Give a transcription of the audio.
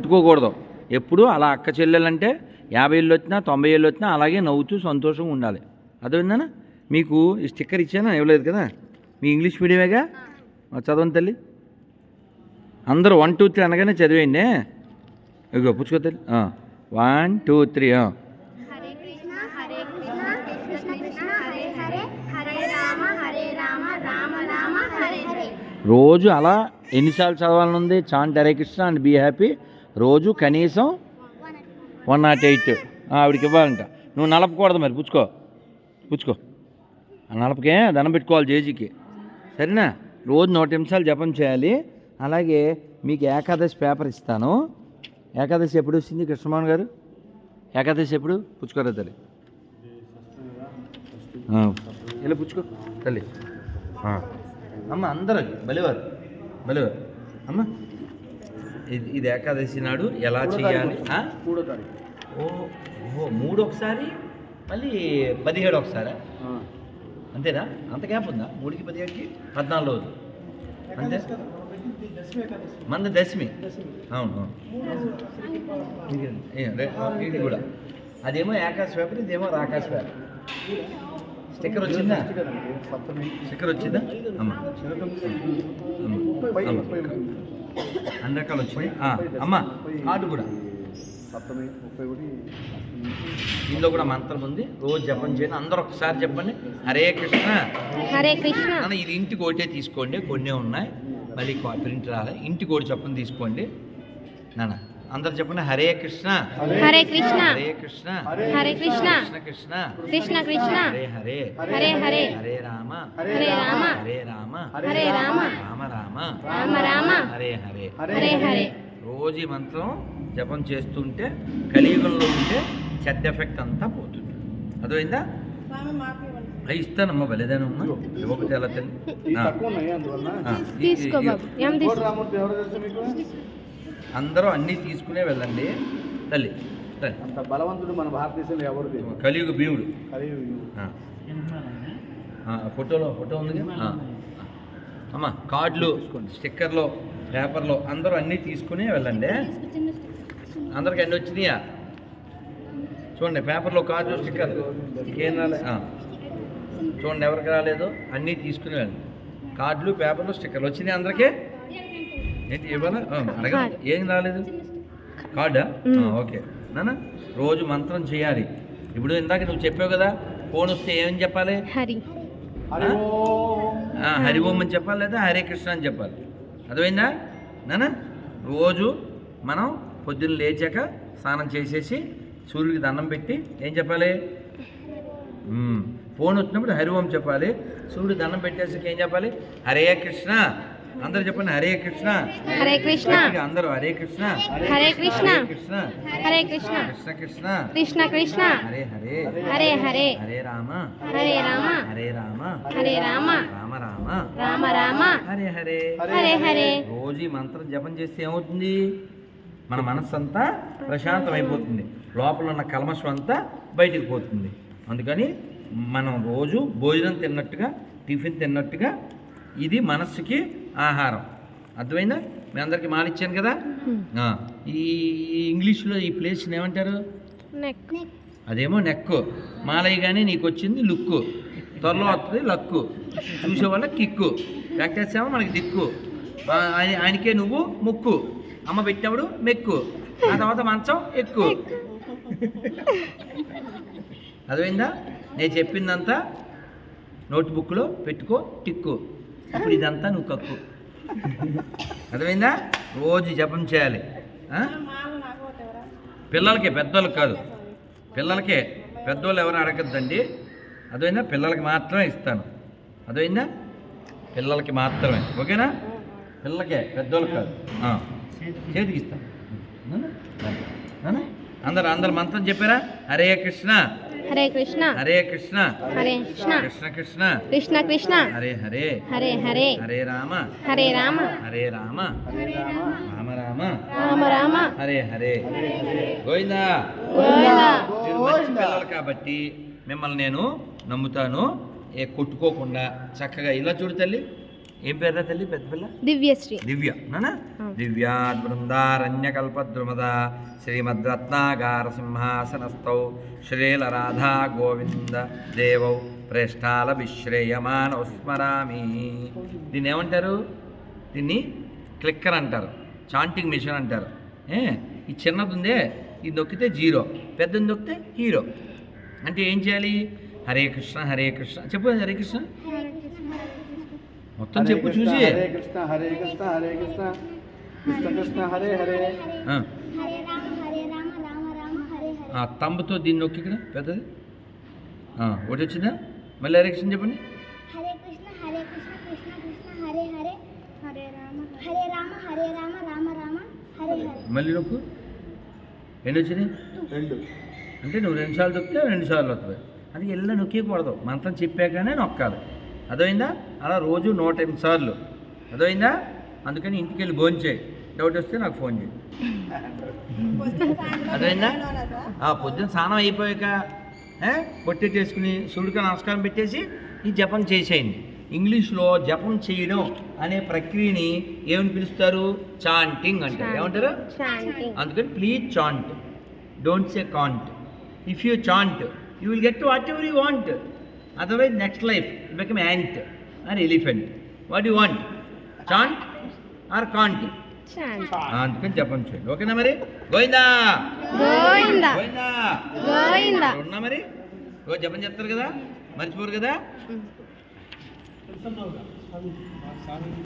పెట్టుకోకూడదు ఎప్పుడు అలా అక్క చెల్లెలంటే యాభై ఏళ్ళు వచ్చినా తొంభై ఏళ్ళు వచ్చినా అలాగే నవ్వుతూ సంతోషంగా ఉండాలి. అర్థమైందనా మీకు ఈ స్టిక్కర్ ఇచ్చానా? ఇవ్వలేదు కదా? మీ ఇంగ్లీష్ మీడియమేగా? చదవండి తల్లి. అందరూ వన్ టూ త్రీ అనగానే చదివేయండి. ఇగో పుచ్చుకో తల్లి. వన్ టూ త్రీ రోజు అలా ఎన్నిసార్లు చదవాలని ఉంది chant Hare Krishna and be happy. రోజు కనీసం వన్ నాట్ ఎయిట్. ఆవిడకి ఇవ్వాలంట. నువ్వు నలపకూడదు మరి పుచ్చుకో. పుచ్చుకో. నలపకే దండం పెట్టుకోవాలి జేజీకి. సరేనా? రోజు నూట నిమిషాలు జపం చేయాలి. అలాగే మీకు ఏకాదశి పేపర్ ఇస్తాను. ఏకాదశి ఎప్పుడు వచ్చింది కృష్ణమోహన్ గారు? ఏకాదశి ఎప్పుడు? పుచ్చుకోరా తల్లి. ఇలా పుచ్చుకో తల్లి. అమ్మ అందరూ బలివారు. బలివారు. అమ్మ ఇది ఇది ఏకాదశి నాడు ఎలా చేయాలి? మూడో తారీఖు. ఓ ఓహో మూడు ఒకసారి మళ్ళీ పదిహేడు ఒకసారా అంతేనా? అంత గ్యాప్ ఉందా? మూడుకి పదిహేడుకి? పద్నాలుగు రోజులు అంతే? మంద దశమి అవును ఇది కూడా. అదేమో ఆకాశ పేపర్ ఇదేమో రాకాశ పేపర్ స్టిక్కర్ వచ్చిందా? స్టిక్కర్ వచ్చిందా? అమ్మ అమ్మ, ముప్పై అమ్మ. ముప్పై అన్ని రకాలు వచ్చినాయి? ఆ, అమ్మ కార్డు కూడా. సప్తమి ముప్పై ఒకటి అష్టమి. ఇందులో కూడా మంత్రం ఉంది. రోజు జపం చేయండి. అందరూ ఒకసారి చెప్పండి. హరే కృష్ణ. హరే కృష్ణ. నాన్న ఇది ఇంటికి ఒకటే తీసుకోండి. కొన్ని ఉన్నాయి. మళ్ళీ ప్రింట్ రాలే. ఇంటికి ఒకటి చెప్పని తీసుకోండి. నాన్న. అందరు చెప్పండి హరే కృష్ణ. హరే కృష్ణ. హరే కృష్ణ. హరే కృష్ణ. కృష్ణ. కృష్ణ కృష్ణ. కృష్ణ హరే హరే. హరే హరే. హరే రామ. హరే రామ. హరే రామ. హరే రామ. రామ రామ. రామ రామ. హరే హరే. హరే హరే. రోజు ఈ మంత్రం జపం చేస్తుంటే కలియుగంలో ఉంటే చెడ్డ ఎఫెక్ట్ అంతా పోతుంది. అర్థమైందా? ఇస్తానమ్మా బలిదానమ్మా ఇవ్వకపోతే ఎలా తీసుకో. బాబు. అందరూ అన్నీ తీసుకునే వెళ్ళండి. తల్లి తల్లి. అంత బలవంతుడు మన భారతదేశంలో ఎవరు కలియుగ భీముడు. ఫోటోలో ఫోటో ఉంది? అమ్మ కార్డులు స్టిక్కర్లు పేపర్లు అందరూ అన్నీ తీసుకుని వెళ్ళండి. అందరికి అన్నీ వచ్చినాయా? చూడండి పేపర్లో కార్డు స్టిక్కర్ ఇంకేం రాలే? ఆ. చూడండి ఎవరికి రాలేదు? అన్నీ తీసుకుని వెళ్ళండి. కార్డులు పేపర్లు స్టిక్కర్లు. వచ్చినాయి అందరికీ? ఏంటి ఇవ్వాలా ఏం రాలేదు? కార్డా? ఆ, ఓకే. నాన్న రోజు మంత్రం చేయాలి. ఇప్పుడు ఇందాక నువ్వు చెప్పావు కదా ఫోన్ వస్తే ఏమని చెప్పాలి? హరి. హరి ఓం. అని చెప్పాలి లేదా హరే కృష్ణ అని చెప్పాలి. అర్థమైందా? నాన్న రోజు మనం పొద్దున్న లేచాక స్నానం చేసేసి సూర్యుడికి దండం పెట్టి ఏం చెప్పాలి. ఫోన్ వచ్చినప్పుడు హరి ఓం చెప్పాలి. సూర్యుడు దండం పెట్టేసాక ఏం చెప్పాలి? హరే కృష్ణ. అందరు చెప్పండి హరే కృష్ణ. హరే కృష్ణ. అందరూ హరే కృష్ణ. హరే కృష్ణ. కృష్ణ. హరే కృష్ణ. కృష్ణ కృష్ణ. కృష్ణ కృష్ణ. హరే హరే. హరే హరే. హరే రామ. హరే రామ. హరే రామ. హరే రామ. రామ రామ. రామ రామ. హరే హరే. హరే హరే. రోజు ఈ మంత్రం జపం చేస్తే ఏమవుతుంది? మన మనస్సు అంతా ప్రశాంతం అయిపోతుంది లోపల ఉన్న కల్మషం అంతా బయటికి పోతుంది. అందుకని మనం రోజు భోజనం తిన్నట్టుగా టిఫిన్ తిన్నట్టుగా ఇది మనస్సుకి ఆహారం. అర్థమైందా? మీ అందరికి మాలిచ్చాను కదా? ఈ ఇంగ్లీష్లో ఈ ప్లేస్ని ఏమంటారు? నెక్. అదేమో నెక్కు మాలయ్య కానీ నీకు వచ్చింది లుక్కు. త్వరలో వస్తుంది లక్కు. చూసేవాళ్ళ కిక్కు. వెంకటేశ్వర మనకి దిక్కు. ఆయన ఆయనకే నువ్వు ముక్కు. అమ్మ పెట్టినప్పుడు మెక్కు. ఆ తర్వాత మంచం ఎక్కు. అర్థమైందా? నేను చెప్పిందంతా నోట్బుక్లో పెట్టుకో టిక్కు. ఇప్పుడు ఇదంతా నువ్వు కక్కు అర్థమైందా? రోజు జపం చేయాలి. పిల్లలకే పెద్దోళ్ళకి కాదు. పిల్లలకే పెద్దోళ్ళు ఎవరు అడగద్దండి. అదైనా పిల్లలకి మాత్రమే ఇస్తాను. అదైందా పిల్లలకి మాత్రమే. ఓకేనా? పిల్లలకే పెద్దోళ్ళకి కాదు. చేతికి ఇస్తాను. అందరు అందరు మంత్రం చెప్పారా? హరే కృష్ణ. హరే కృష్ణ. హరే కృష్ణ. హరే కృష్ణ. కృష్ణ కృష్ణ. కృష్ణ కృష్ణ. హరే హరే. హరే హరే. హరే రామ. హరే రామ. హరే రామ. రామ రామ. రామ రామ. హరే హరే. గోవిందా. గోవింద. మీరు మంచి పిల్లలు కాబట్టి మిమ్మల్ని నేను నమ్ముతాను. ఏ కొట్టుకోకుండా చక్కగా ఇలా చూడు తల్లి. ఏం పేరు తల్లి? పెద్ద పిల్ల? దివ్యశ్రీ. దివ్య. నానా? దివ్యా బృందారణ్యకల్పద్రుమద శ్రీమద్రత్నాగార సింహాసనస్థౌ శ్రీల రాధా గోవింద దేవౌ ప్రేష్టాల విశ్రేయమానౌ స్మరామి. దీన్ని ఏమంటారు దీన్ని క్లిక్కర్ అంటారు. చాంటింగ్ మిషన్ అంటారు. ఏ? ఈ చిన్నది ఉందే ఇది నొక్కితే జీరో. పెద్దది నొక్కితే హీరో. అంటే ఏం చేయాలి? హరే కృష్ణ హరే కృష్ణ. చెప్పు హరే కృష్ణ. మొత్తం చెప్పు చూసి. హరే కృష్ణ హరే కృష్ణ హరే కృష్ణ. కృష్ణ కృష్ణ హరే హరే. ఆ. హరే రామ హరే రామ రామ రామ హరే హరే. ఆ తంబుతో దీన్ని నొక్కి ఇక్కడ పెద్దది. ఆ, ఒకటి వచ్చిందా? మళ్ళీ హరే కృష్ణ చెప్పండి. హరే కృష్ణ హరే కృష్ణ కృష్ణ కృష్ణ హరే హరే. హరే రామ హరే రామ. హరే రామ రామ రామ హరే హరే. మళ్ళీ నొక్కు. ఎన్ని వచ్చినాయి? రెండు. అంటే నువ్వు రెండు సార్లు తొక్కితే రెండు సార్లు వస్తుంది. అది ఎల్ల నొక్కకూడదు మంత్రం చెప్పాకనే నొక్కాలి. అదైందా అలా రోజు నూట ఎనిమిది సార్లు. అదైందా అందుకని ఇంటికి వెళ్ళి భోంచేయి డౌట్ వస్తే నాకు ఫోన్ చేయి. అదైందా ఆ పొద్దున స్నానం అయిపోయాక ఏ, పొట్టెట్టేసుకుని సూర్యుడికి నమస్కారం పెట్టేసి ఈ జపం చేసేయండి. ఇంగ్లీష్లో జపం చేయడం అనే ప్రక్రియని ఏమని పిలుస్తారు? చాంటింగ్ అంటారు. ఏమంటారు? అందుకని please chant. Don't say can't if you chant you will get whatever you want otherwise next life become ant or elephant what you want chant or can't అందుకని చెప్పండి చేయండి ఓకేనా మరి గోవిందా గోవిందా గోవిందా ఉన్నా మరి రోజు జపం చెప్తారు కదా మర్చిపోరు కదా